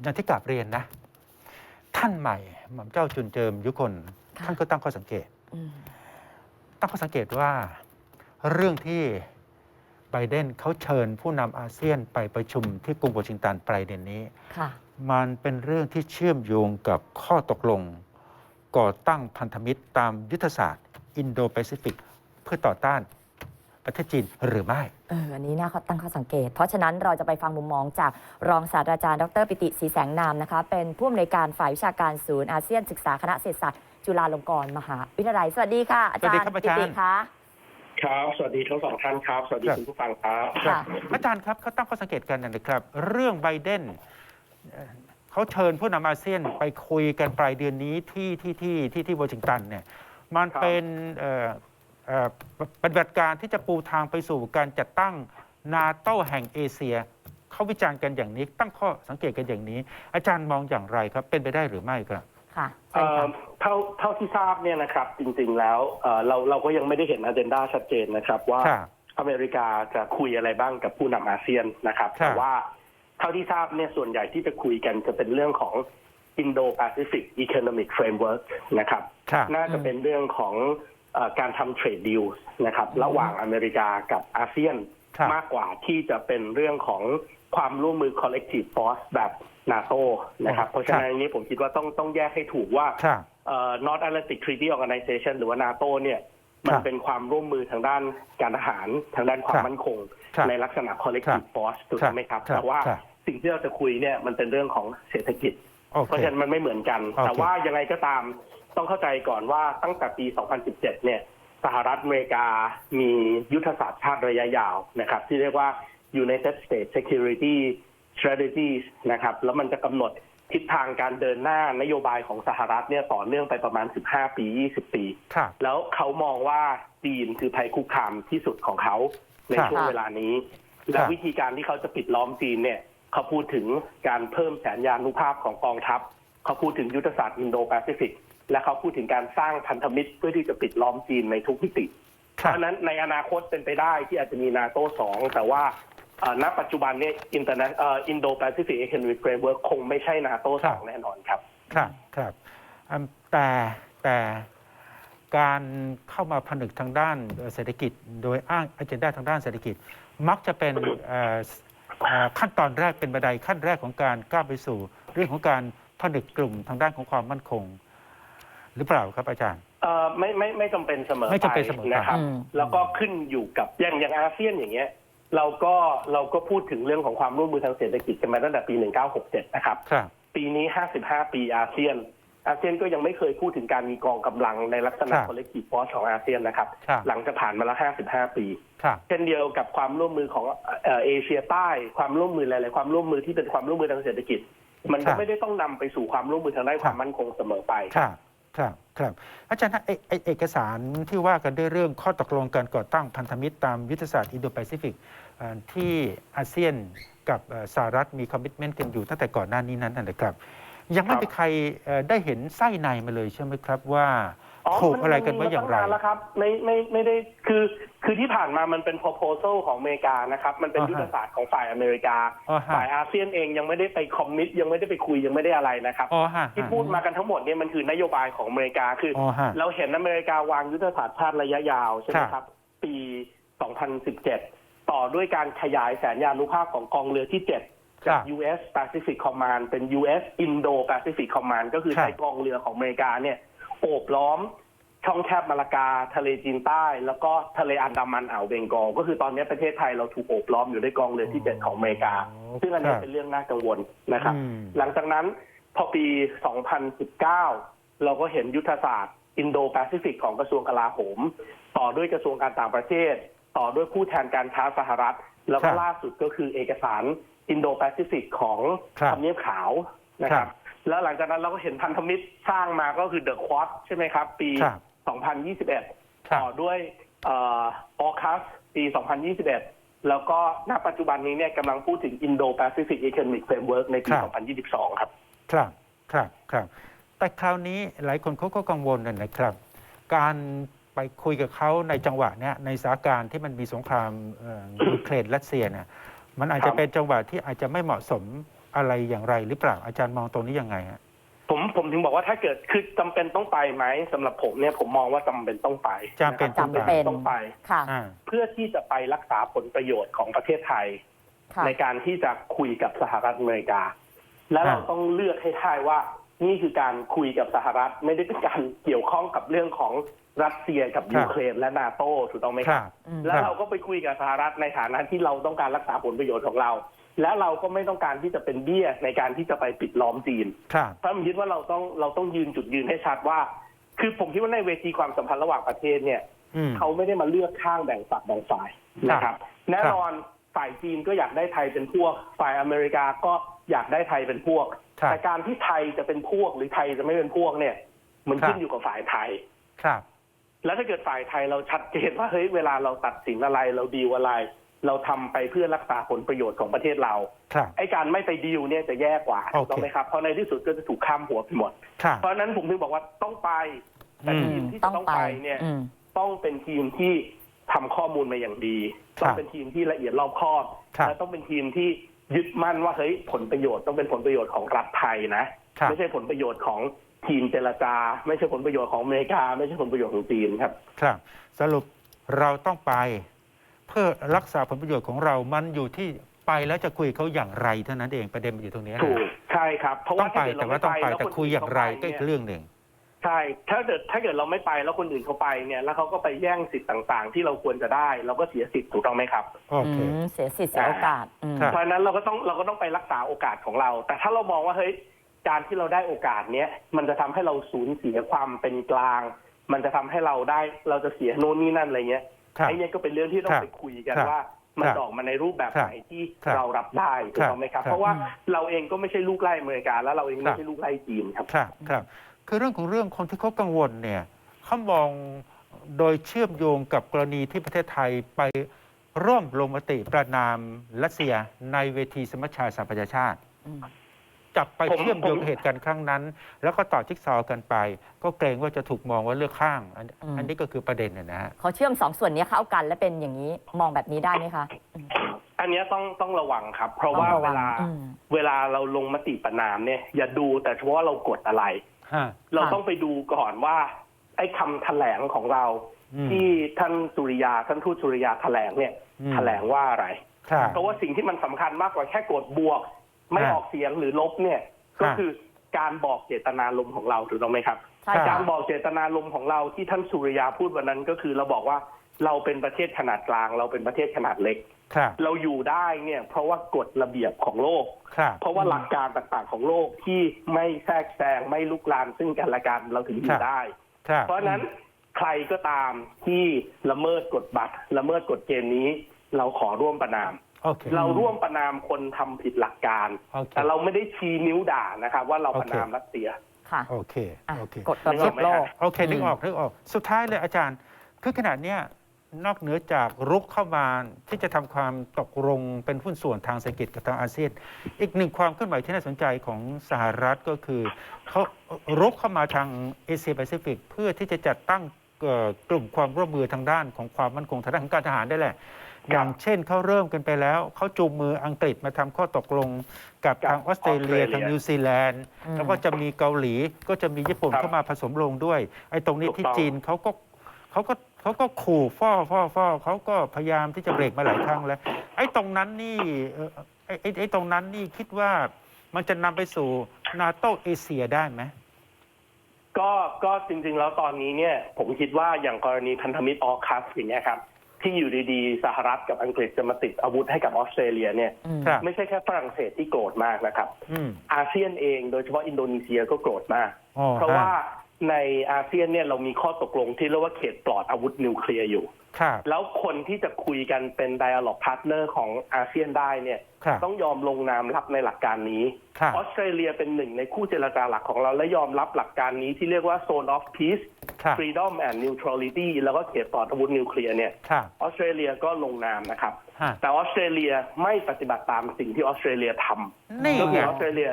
อย่างที่กลับเรียนนะ ท่านใหม่หม่อมเจ้าจุนเจิมยุคน ค่ะ ท่านก็ตั้งข้อสังเกต อืมตั้งข้อสังเกตว่าเรื่องที่ไบเดนเขาเชิญผู้นำอาเซียนไปประชุมที่กรุงวอชิงตันปลายเดือนนี้ ค่ะ มันเป็นเรื่องที่เชื่อมโยงกับข้อตกลง ก่อตั้งพันธมิตรตามยุทธศาสตร์ อินโดแปซิฟิก เพื่อต่อต้าน ประเทศจีนหรือไม่เอออันนี้น่าตั้งข้อสังเกต เพราะฉะนั้นเราจะไปฟังมุมมองจากรองศาสตราจารย์ดรปิติศรีแสงนามนะคะเป็นผู้อำนวยการฝ่ายวิชาการศูนย์อาเซียนศึกษาคณะเศรษฐศาสตร์จุฬาลงกรณ์มหาวิทยาลัย สวัสดีค่ะอาจารสวัสดีย์ครับอาปิจารย์ติคะครับ สวัสดีทั้งสองท่านครับ สวัสดีครับคุณผู้ฟังครับค่ะอาจารย์ครับเขาตั้งข้อสังเกตกันนะครับ เรื่องไบเดนเอ่อเขาเชิญผู้นำอาเซียนไปคุยกันปลายเดือนนี้ที่ที่ที่ที่ที่วอชิงตันเนี่ย มันครับเป็น เอ่อเอ่อปฏิบัติการที่จะปูทางไปสู่การจัดตั้งนาโตแห่งเอเชียเขาวิจารณ์กันอย่างนี้ ตั้งข้อสังเกตกันอย่างนี้ อาจารย์มองอย่างไรครับ เป็นไปได้หรือไม่ครับ ค่ะเอ่ใช่อค่ะ เท่าเท่าที่ทราบเนี่ยนะครับจริงๆแล้วเอ่อเราเราก็ยังไม่ได้เห็นอ g e n d a ชัดเจนนะครับว่าครับอเมริกาจะคุยอะไรบ้างกับผู้นำอาเซียนนะครับครับ แต่ว่าเท่าที่ทราบเนี่ยส่วนใหญ่ที่จะคุยกันจะเป็นเรื่องของ Indo-Pacific Economic Framework นะครับ ครับ น่าจะเป็นเรื่องของเออ การทำเทรดดิวนะครับระหว่างอเมริกากับอาเซียนครับมากกว่าที่จะเป็นเรื่องของความร่วมมือ collective force แบบนาโตนะครับ เพราะฉะนั้นอันนี้ผมคิดว่าต้องต้องแยกให้ถูกว่าครับเอ่อ North Atlantic Treaty Organization หรือว่านาโตเนี่ยมัคนรับเป็นความร่วมมือทางด้านการทหารทางด้านควาคมรับมั่นคงครับในลักษณะ collective force ถูกต้องไหมครับครับ แต่ว่าครับสิ่งที่เราจะคุยเนี่ยมันเป็นเรื่องของเศรษฐกิจโอเพเคราะฉะนั้นมันไม่เหมือนกันโอเคแต่ว่ายังไงก็ตาม ต้องเข้าใจก่อนว่าตั้งแต่ปี 2017 เนี่ยสหรัฐอเมริกามียุทธศาสตร์ชาติระยะยาวนะครับ ที่เรียกว่า United States Security Strategy นะครับ แล้วมันจะกำหนดทิศทางการเดินหน้านโยบายของสหรัฐเนี่ยต่อเนื่องไปประมาณ 15 ปี 20 ปีครับแล้วเขามองว่าจีนคือภัยคุกคามที่สุดของเขาในครับช่วงเวลานี้ และวิธีการที่เขาจะปิดล้อมจีนเนี่ยเขาพูดถึงการเพิ่มแสนยานุภาพของกองทัพ เขาพูดถึงยุทธศาสตร์อินโดแปซิฟิก และเขาพูดถึงการสร้างพันธมิตรเพื่อที่จะปิดล้อมจีนในทุกมิติคเพรับราะฉะนั้นในอนาคตเป็นไปได้ที่อาจจะมีนาโต้สองแต่ว่าเอ่อณปัจจุบันเนี่ยอินเตอร์เนอินโดแปซิฟิกเอ o n น m ิ c เฟรมเวิร์คคงไม่ใช่นาโต้สองแน่นอนครับ ครับครับอืมแต่แต่การเข้ามาผนึกทางด้านเอ่อเศรษฐกิจ โดยอ้างอ g e n d a ทางด้านเศรษฐกิจ มักจะเป็นเอ่อเอ่อขั้นตอนแรกเป็นบันไดขั้นแรกของการก้าวไปสู่ เรื่องของการผนึกกลุ่มทางด้านของความมั่นคง หรือเปล่าครับอาจารย์ เอ่อไม่ไม่ไม่จำเป็นเสมอไม่จำเป็นเสมอไปนะครับ อืม แล้วก็ขึ้นอยู่กับอย่างอย่างอาเซียนอย่างเงี้ยเราก็เราก็พูดถึงเรื่องของความร่วมมือทางเศรษฐกิจกันมาตั้งแต่ปี 1967 นะครับ ครับ ปีนี้ 55 ปีอาเซียน อาเซียนก็ยังไม่เคยพูดถึงการมีกองกำลังในลักษณะครับ collective force ของอาเซียนนะครับ ครับหลังจากผ่านมาแล้ว 55 ปี ครับ เช่นเดียวกับความร่วมมือของเอ่อเอเชียใต้ ความร่วมมือหลาย ๆ ความร่วมมือที่เป็นความร่วมมือทางเศรษฐกิจ มันครัก็บไม่ได้ต้องนำไปสู่ความร่วมมือทางด้านความมั่นคงเสมอไป ครับ ครับครับอาจารย์ฮะไอ้ไอ้เอกสารที่ว่ากันด้วยเรื่องข้อตกลงการก่อตั้งพันธมิตรตามยุทธศาสตร์อินโดแปซิฟิกเอ่อที่อาเซียนกับเอ่อสหรัฐมีคอมมิชเมนต์กันอยู่ตั้งแต่ก่อนหน้านี้นั้นนะครับ ยังไม่ครับมีใครเอ่อได้เห็นไส้ในมาเลยใช่ไหมครับว่า ถูกอะไรกันไว้อย่างไรมันมีมตั้นนแล้วครับไม่ไม่ไม่ได้คือคือที่ผ่านมามันเป็น proposal ของอเมริกานะครับ มันเป็นอ่าฮะยุทธศาสตร์ของฝ่ายอเมริกาอ๋อฮะฝ่ายอาเซียนเองยังไม่ได้ไปคอมมิตยังไม่ได้ไปคุยยังไม่ได้อะไรนะครับอ๋อฮะที่พูดมากันทั้งหมดเนี่ยมันคือนโยบายของอเมริกาคือออ๋อฮะเราเห็นอเมริกาวางยุทธศาสตร์ชาติระยะยาวใช่ไหมครับครับ ปี 2017 ต่อด้วยการขยายแสนยานุภาพของกองเรือที่ 7จาก US Pacific Command เป็น US Indo Pacific Command ก็คือครับใช้กองเรือของอเมริกาเนี่ย โอบล้อมช่องแคบมาลากา ทะเลจีนใต้ แล้วก็ทะเลอันดามันอ่าวเบงกอลก็คือตอนนี้ประเทศไทยเราถูกโอบล้อมอยู่ด้วยกองเรือที่7ของอเมริกา ซึ่งอันนี้เป็นเรื่องน่ากังวลนะครับอืมหลังจากนั้นพอปี 2019 เราก็เห็นยุทธศาสตร์อินโดแปซิฟิกของกระทรวงกลาโหม ต่อด้วยกระทรวงการต่างประเทศ ต่อด้วยผู้แทนการค้าสหรัฐ แล้วก็ครับล่าสุดก็คือเอกสารอินโดแปซิฟิกของครับทำเนียบขาวนะคครัรับบ แล้วหลังจากนั้นเราก็เห็นพันธมิตรสร้างมาก็คือเดอะควอ d ใช่ไหมครับ ปี ครับ2021 ครับต่อด้วยออคัสปี 2021 แล้วก็ณปัจจุบันนี้เนี่ยกำลังพูดถึง Indo-Pacific Economic Framework ในปี ครับ 2022 ครับ ครับครับครับ แต่คราวนี้หลายคนเขาก็กังวลนะนะครับ การไปคุยกับเขาในจังหวะเนี้ยในสถานการณ์ที่มันมีสงครามเอ่อ ยูเครนรัสเซียเนี่ยมันอาจจะครับ เป็นจังหวะที่อาจจะไม่เหมาะสม อะไรอย่างไรหรือเปล่าอาจารย์มองตรงนี้ยังไงฮะผมผมถึงบอกว่าถ้าเกิดคือจำเป็นต้องไปไหมสำหรับผมเนี่ยผมมองว่าจำเป็นต้องไปจำเป็นนะครับจำเป็น ต้องไป ค่ะ อ่า เพื่อที่จะไปรักษาผลประโยชน์ของประเทศไทย ค่ะ ในการที่จะคุยกับสหรัฐอเมริกา และเราอ่า ต้องเลือกให้ได้ว่า นี่คือการคุยกับสหรัฐไม่ได้เป็นการเกี่ยวข้องกับเรื่องของรัสเซียกับยูเครนและนาโตถูกต้องไหมคครัรับ บ อืม แล้วเราก็ไปคุยกับสหรัฐในฐานะที่เราต้องการรักษาผลประโยชน์ของเรา และเราก็ไม่ต้องการที่จะเป็นเบี้ยในการที่จะไปปิดล้อมจีนครับถ้าผมคิดว่าเราต้องเราต้องยืนจุดยืนให้ชัดว่า คือผมคิดว่าในเวทีความสัมพันธ์ระหว่างประเทศเนี่ยอืมเขาไม่ได้มาเลือกข้างแบ่งฝักแบ่งฝ่ายนะครับ แน่นอนฝ่ายจีนก็อยากได้ไทยเป็นพวก ฝ่ายอเมริกาก็อยากได้ไทยเป็นพวกครับแต่การที่ไทยจะเป็นพวกหรือไทยจะไม่เป็นพวกเนี่ย มันครับขึ้นอยู่กับฝ่ายไทยครับ แล้วถ้าเกิดฝ่ายไทยเราชัดเจนว่าเฮ้ยเวลาเราตัดสินอะไรเราดีลอะไร เราทำไปเพื่อรักษาผลประโยชน์ของประเทศเราครับไอ้การไม่ไปดีลเนี่ยจะแย่กว่าโอเคถูกต้องไหมครับ เพราะในที่สุดก็จะถูกข้ามหัวไปหมดครับเพราะฉะนั้นผมถึงบอกว่าต้องไป แต่อืมทีมที่ต้จะองต้องไปไปเนี่ยอืมต้องเป็นทีมที่ทำข้อมูลมาอย่างดีครับต้องเป็นทีมที่ละเอียดรอบคอบครับและต้องเป็นทีมที่ยึดมั่นว่าเฮ้ยผลประโยชน์ต้องเป็นผลประโยชน์ของรัฐไทยนะครับไม่ใช่ผลประโยชน์ของทีมเจรจา ไม่ใช่ผลประโยชน์ของอเมริกา ไม่ใช่ผลประโยชน์ของจีนครับ ครับ สรุปเราต้องไปเพื่อรักษาผลประโยชน์ของเรา มันอยู่ที่ไปแล้วจะคุยเขาอย่างไรเท่านั้นเองประเด็นมันอยู่ตรงนี้นะถูกใช่ครับ เพราะต้อว่างไปถ้าเกิดแต่เราว่าไม่ต้องไปไปแล้วแต่คนคุยอย่างไรก็เนี่อีกเรื่องหนึ่ง ใช่ ถ้าเกิดถ้าเกิดเราไม่ไปแล้วคนอื่นเขาไปเนี่ย แล้วเขาก็ไปแย่งสิทธิ์ต่างๆ ที่เราควรจะได้ เราก็เสียสิทธิ์ถูกต้องไหมครับ โอเค อืมเสียสิทธิ์เสียโอกาสอืม ครับ เพราะฉะนั้นเราก็ต้องเราก็ต้องไปรักษาโอกาสของเรา แต่ถ้าเรามองว่าเฮ้ยการที่เราได้โอกาสเนี้ยมันจะทำให้เราสูญเสียความเป็นกลาง มันจะทำให้เราได้เราจะเสียโน่นนี่นั่นอะไรเงี้ยครับ ไอ้เนี้ยก็เป็นเรื่องที่ต้อครังบไปคุยกันครับว่ามันครับจะออกมาในรูปแบบครับไหนที่ครับเรารับได้ถูกต้องไหมครับครับเพราะว่าอืมเราเองก็ไม่ใช่ลูกไล่อเมริกาแล้วเราเองครัไม่บใช่ลูกไล่จีนครับครับครับ คือเรื่องของเรื่องคนที่เขากังวลเนี่ยเขามองโดยเชื่อมโยงกับกรณีที่ประเทศไทยไปร่วมลงมติประนามรัสเซียในเวทีสมัชชาสหประชาชาติอืม จับไปผมเชื่อมโยงผม เหตุการณ์ครั้งนั้น แล้วก็ต่อจิ๊กซอว์กันไป ก็เกรงว่าจะถูกมองว่าเลือกข้างอันอืม อันนี้ก็คือประเด็นนะนะฮะ เขาเชื่อมสองส่วนนี้เข้ากันและเป็นอย่างนี้มองแบบนี้ได้ไหมคะอืมอันเนี้ยต้องต้องระวังครับ เพราะต้องว่าระเววังลาอืม เวลาเราลงมติประนามเนี่ย อย่าดูแต่เฉพาะว่าเรากดอะไร ฮะเราค่ะ ต้องไปดูก่อนว่า ไอ้คำแถลงของเรา อืม ที่ท่านสุริยาท่านทูตสุริยาแถลงเนี่ย อืม แถลงว่าอะไร ครับ เพราะว่าสิ่งที่มันสำคัญมากกว่าแค่กดบวก ไม่ครับออกเสียงหรือลบเนี่ยครับก็คือการบอกเจตนารมณ์ของเราถูกต้องไหมครับใช่ครัค่ะการบอกเจตนารมณ์ของเราที่ท่านสุริยาพูดวันนั้นก็คือเราบอกว่าเราเป็นประเทศขนาดกลาง เราเป็นประเทศขนาดเล็กครับเราอยู่ได้เนี่ยเพราะว่ากฎระเบียบของโลกครับเพราะว่าหลักการต่างๆของโลกที่ไม่แทรกแซงไม่ลุกลามซึ่งกันและกันเราถึงอครัยู่บได้ครับเพราะฉะนั้นใครก็ตามที่ละเมิดกฎบัตรละเมิดกฎเกณฑ์นี้ เราขอร่วมประนาม โอเค เราร่วมประนามคนทำผิดหลักการ โอเค แต่เราไม่ได้ชี้นิ้วด่านะครับ ว่าเราโอปเคระนามรัสเซีย ค่ะโอเคอะโอเค กฎระเบียบโลก โอเคนึกออกนึกออก สุดท้ายเลยอาจารย์ คือขนาดเนี้ยนอกเหนือจากรุกเข้ามาที่จะทำความตกลงเป็นหุ้นส่วนทางเศรษฐกิจกับทางอาเซียน อีกหนึ่งความเคลื่อนไหวที่น่าสนใจของสหรัฐก็คือเขารุกเข้ามาทางเอเชียแปซิฟิกเพื่อที่จะจัดตั้งเอ่อ กลุ่มความร่วมมือทางด้านของความมั่นคงทางด้านของการทหารได้แหละ อย่างเช่นเขาเริ่มกันไปแล้ว เขาจูงมืออังกฤษมาทำข้อตกลงกับกับทางออสเตรเลียออสเตรเลียทางนิวซีแลนด์อืมแล้วก็จะมีเกาหลีก็จะมีญี่ปุ่นครับเข้ามาผสมลงด้วยไอ้ตรงนี้ถูกที่ต้องจีนเขาก็เขาก็เขาก็ขู่ฟ้อฟ้อฟ้อเขาก็พยายามที่จะเบรกมาหลายครั้งแล้ว ไอ้ตรงนั้นนี่เอ่อไอ้ไอ้ไอ้ตรงนั้นนี่คิดว่ามันจะนำไปสู่นาโตเอเชียได้ไหม ก็ก็จริงๆ แล้วตอนนี้เนี่ย ผมคิดว่าอย่างกรณีพันธมิตรออคัสอย่างเงี้ยครับที่อยู่ดีๆ สหรัฐกับอังกฤษจะมาติดอาวุธให้กับออสเตรเลียเนี่ยอืมครับไม่ใช่แค่ฝรั่งเศสที่โกรธมากนะครับอืมอาเซียนเองโดยเฉพาะอินโดนีเซียก็โกรธมากอ๋อเพราะฮว่า ในอาเซียนเนี่ยเรามีข้อตกลงที่เรียกว่าเขตปลอดอาวุธนิวเคลียร์อยู่ ครับแล้วคนที่จะคุยกันเป็น dialog partner ของอาเซียนได้เนี่ย ครับ ต้องยอมลงนามรับในหลักการนี้ ครับ ออสเตรเลียเป็นหนึ่งในคู่เจรจาหลักของเรา และยอมรับหลักการนี้ที่เรียกว่า zone of peace ครับ freedom and neutrality แล้วก็เขตปลอดอาวุธนิวเคลียร์เนี่ย ครับออสเตรเลียก็ลงนามนะครับ ฮะแต่ออสเตรเลียไม่ปฏิบัติตามสิ่งที่ออสเตรเลียทำนี่ก็คืไง อออสเตรเลีย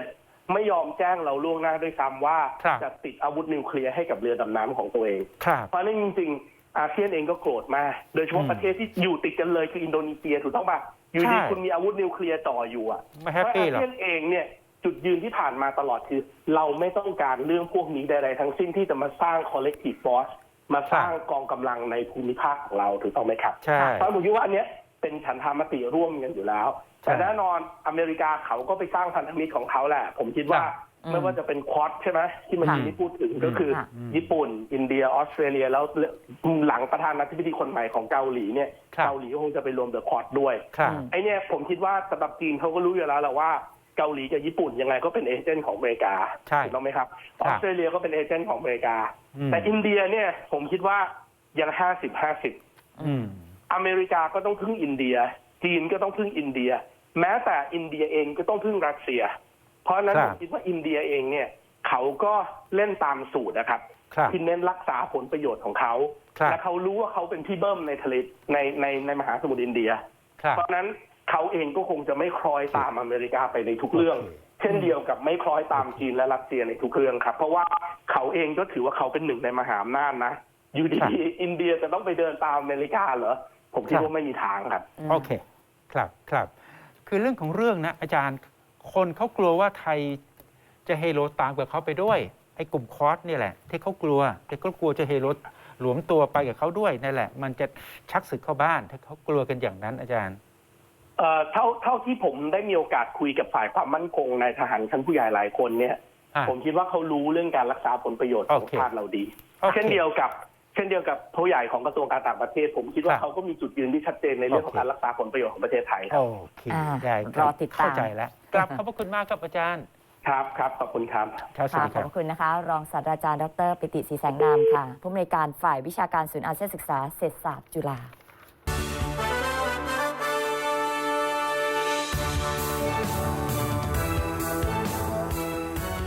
ไม่ยอมแจ้งเราล่วงหน้าด้วยซ้ำว่าครับจะติดอาวุธนิวเคลียร์ให้กับเรือดำน้ำของตัวเอง ครับ เพราะฉะนั้นจริงๆอาเซียนเองก็โกรธมากโดยเฉพาะอืมประเทศที่อยู่ติดกันเลยคืออินโดนีเซียถูกต้องปะอยู่ใช่ดีคุณมีอาวุธนิวเคลียร์จ่ออยู่อะ ไม่แฮปปี้หรอกเพราะอาเซียนเองเนี่ยจุดยืนที่ผ่านมาตลอดคือ เราไม่ต้องการเรื่องพวกนี้ใดๆทั้งสิ้นที่จะมาสร้าง collective force มาสร้างกองกำลังในภูมิภาคของเราถูกต้องไหมครับใช่เพราะผมคิดว่าอันเนี้ย เป็นฉันทามติร่วมกันอยู่แล้วใช่แต่แน่นอนอเมริกาเขาก็ไปสร้างพันธมิตรของเขาแหละ ผมคิดว่าครับอืมไม่ว่าจะเป็นควอดใช่ไหมที่เมันค่ะที่พูดถึงก็คือค่ะญี่ปุ่น อินเดียออสเตรเลียแล้วหลังประธานาธิบดีคนใหม่ของเกาหลีเนี่ยครับเกาหลีก็คงจะไปรวมเดอะควอดด้วยครับอืมไอเนี่ยผมคิดว่าสำหรับจีนเขาก็รู้อยู่แล้วแหละว่าเกาหลีกับญี่ปุ่นยังไงก็เป็นเอเจนต์ของอเมริกาใช่ถูกต้องไหมครับคอรับอสเตรเลียก็เป็นเอเจนต์ของอเมริกาอืมแต่อินเดียเนี่ยผมคิดว่ายังห้าสิบห้าสิบ อืมอเมริกาก็ต้องพึ่งอินเดีย จีนก็ต้องพึ่งอินเดีย แม้แต่อินเดียเองก็ต้องพึ่งรัสเซีย เพราะฉะนั้นคผรับมคิดว่าอินเดียเองเนี่ย เขาก็เล่นตามสูตรนะครับครับที่เน้นรักษาผลประโยชน์ของเขาครับและเขารู้ว่าเขาเป็นพี่เบิ้มในทะเลในในในมหาสมุทรอินเดียครับเพราะฉะนั้นเขาเองก็คงจะไม่คล้อยตามอเมริกาไปในทุกเรื่องโอเคเช่นเดียวกับไม่คล้อยตามจีนและรัสเซียในทุกเรื่องครับ เพราะว่าเขาเองก็ถือว่าเขาเป็นหนึ่งในมหาอำนาจนะ อยู่ดีๆอินเดียจะต้องไปเดินตามอเมริกาเหรอ ผมคิดว่าไม่มีทางครับอืมโอเค ครับครับคือเรื่องของเรื่องนะ อาจารย์คนเขากลัวว่าไทยจะเฮโลตามกับเขาไปด้วยไอ้กลุ่มคอร์สนี่แหละ ที่เขากลัวที่เขากลัวจะเฮโลหลวมตัวไปกับเขาด้วยนั่นแหละ มันจะชักศึกเข้าบ้าน ถ้าเขากลัวกันอย่างนั้นอาจารย์เอ่อเท่าเท่าที่ผมได้มีโอกาสคุยกับฝ่ายความมั่นคงในทหารชั้นผู้ใหญ่หลายคนเนี่ยอะผมคิดว่าเขารู้เรื่องการรักษาผลประโยชน์ของโอเคชาติเราดีโอเคเช่นเดียวกับ เช่นเดียวกับผู้ใหญ่ของกระทรวงการต่างประเทศ ผมคิดว่าครับ เขาก็มีจุดยืนที่ชัดเจนในเรื่องของโอเคการรักษาผลประโยชน์ของประเทศไทยครับ โอเคอ่าได้คบรอติดตาม เข้าใจแล้วกลับขอบพระคุณมากครับอาจารย์ครับครับขอบคุณครับ ครับสวัค่ะสดีขคอบรับพระคุณนะคะ รองศาสตราจารย์ดรปิติศรีแสงนามค่ะ ผู้อำนวยการฝ่ายวิชาการศูนย์อาเซียนศึกษาเศรษฐศาสตร์จุฬา